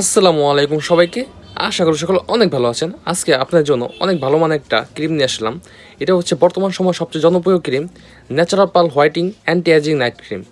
আসসালামু আলাইকুম সবাইকে। আশা করি সকলে অনেক ভালো আছেন। আজকে আপনাদের জন্য অনেক ভালো মানের একটা ক্রিম নিয়ে আসলাম। এটা হচ্ছে বর্তমান সময় সবচেয়ে জনপ্রিয় cream natural pal whitening anti aging night cream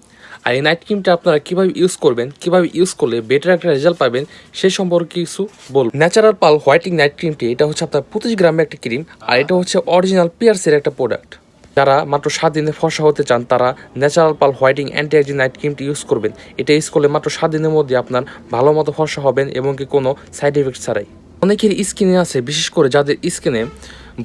আর এই নাইট ক্রিমটা আপনারা কীভাবে ইউজ করবেন, কীভাবে ইউজ করলে বেটার একটা রেজাল্ট পাবেন সেই সম্পর্কে কিছু বলব। ন্যাচারাল পাল হোয়াইটিং নাইট ক্রিমটি এটা হচ্ছে আপনার পঁচিশ গ্রামের একটা ক্রিম, আর এটা হচ্ছে অরিজিনাল পিয়ার্সের একটা প্রোডাক্ট যারা মাত্র সাত দিনে ফর্সা হতে চান, তারা natural pal whitening anti night ক্রিমটি ইউজ করবেন। এটা ইউজ করলে মাত্র সাত দিনের মধ্যে আপনার ভালো মতো ফর্সা হবেন এবং কি কোনো সাইড এফেক্ট ছাড়াই। অনেকের স্কিনে আছে, বিশেষ করে যাদের স্কিনে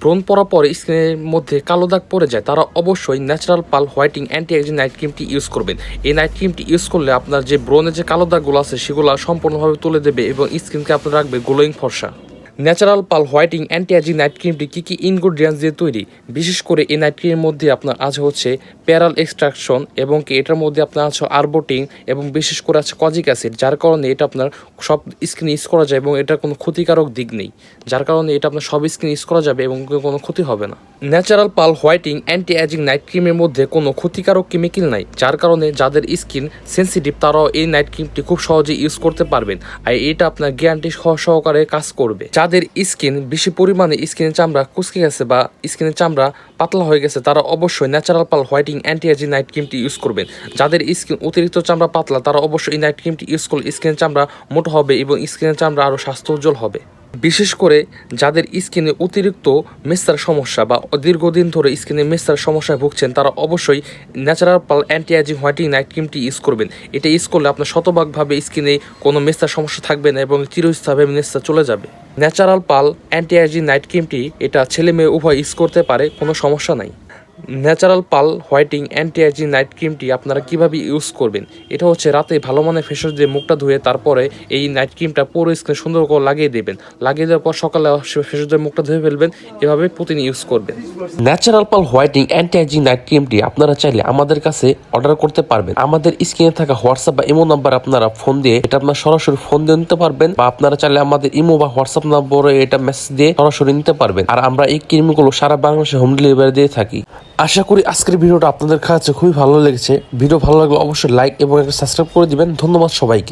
ব্রণ পড়া পরে স্কিনের মধ্যে কালো দাগ পড়ে যায়, তারা অবশ্যই natural pal whitening anti night ক্রিমটি ইউজ করবেন। এই নাইট ক্রিমটি ইউজ করলে আপনার যে ব্রণের যে কালো দাগগুলো আছে, সেগুলো সম্পূর্ণভাবে তুলে দেবে এবং স্কিনকে আপনার রাখবে গ্লোয়িং ফর্সা। Natural pal whitening anti aging night ক্রিমটি কী কী ইনগ্রিডিয়েন্টস দিয়ে তৈরি? বিশেষ করে এই নাইট ক্রিমের মধ্যে আপনার আছে হচ্ছে প্যারাল এক্সট্রাকশন এবং কি এটার মধ্যে আপনার আছে আরবোটিং এবং বিশেষ করে আছে কজিক অ্যাসিড, যার কারণে এটা আপনার সব স্কিন ইউজ করা যায় এবং এটার কোনো ক্ষতিকারক দিক নেই। যার কারণে এটা আপনার সব স্কিন ইউজ করা যাবে এবং কোনো ক্ষতি হবে না। Natural pal whitening anti aging night ক্রিমের মধ্যে কোনো ক্ষতিকারক কেমিক্যাল নাই, যার কারণে যাদের স্কিন সেন্সিটিভ তারাও এই নাইট ক্রিমটি খুব সহজে ইউজ করতে পারবেন। আর এটা আপনার গ্যারান্টি সহকারে কাজ করবে। স্কিন, বেশি পরিমাণে স্কিনের চামড়া কুচকে গেছে বা স্কিনের চামড়া পাতলা হয়ে গেছে, তারা অবশ্যই natural pal whitening anti aging night ক্রিমটি ইউজ করবেন। যাদের স্কিন অতিরিক্ত চামড়া পাতলা, তারা অবশ্যই এই নাইট ক্রিমটি ইউজ করলে স্কিনের চামড়া মোটো হবে এবং স্কিনের চামড়া আরও স্বাস্থ্য উজ্জ্বল হবে। বিশেষ করে যাদের স্কিনে অতিরিক্ত মেস্তার সমস্যা বা দীর্ঘদিন ধরে স্কিনে মেস্তার সমস্যায় ভুগছেন, তারা অবশ্যই natural pal anti whitening night ক্রিমটি ইউজ করবেন। এটা ইউজ করলে আপনার শতভাগভাবে স্কিনে কোনো মেস্তার সমস্যা থাকবে না এবং চিরস্থায়ী মেস্তা চলে যাবে। ন্যাচারাল পাল অ্যান্টি নাইট ক্রিমটি এটা ছেলে মেয়ে উভয় ইউজ করতে পারে, কোনো সমস্যা নাই। Natural pal, whitening anti aging night ক্রিমটি আপনারা কীভাবে ইউজ করবেন? এটা হচ্ছে রাতে ভালো মানের ফেসওয়াশ দিয়ে মুখটা ধুয়ে তারপরে এই নাইট ক্রিমটা পুরো স্কিনে সুন্দর করে লাগিয়ে দেবেন। লাগিয়ে দেওয়ার পর সকালে ফেসওয়াশ দিয়ে মুখটা ধুয়ে ফেলবেন, এভাবে প্রতিদিন ইউজ করবেন। Natural pal, whitening anti aging night ক্রিমটি আপনারা চাইলে আমাদের কাছে অর্ডার করতে পারবেন। আমাদের স্ক্রিনে থাকা হোয়াটসঅ্যাপ বা ইমো নাম্বার আপনারা ফোন দিয়ে এটা আপনার সরাসরি ফোন দিয়ে নিতে পারবেন বা আপনারা চাইলে আমাদের ইমো বা হোয়াটসঅ্যাপ নম্বরে এটা মেসেজ দিয়ে সরাসরি নিতে পারবেন। আর আমরা এই ক্রিমগুলো সারা বাংলাদেশে হোম ডেলিভারি দিয়ে থাকি। আশা করি আজকের ভিডিওটা আপনাদের কাছে খুবই ভালো লেগেছে। ভিডিও ভালো লাগলে অবশ্যই লাইক এবং একটা সাবস্ক্রাইব করে দিবেন। ধন্যবাদ সবাইকে।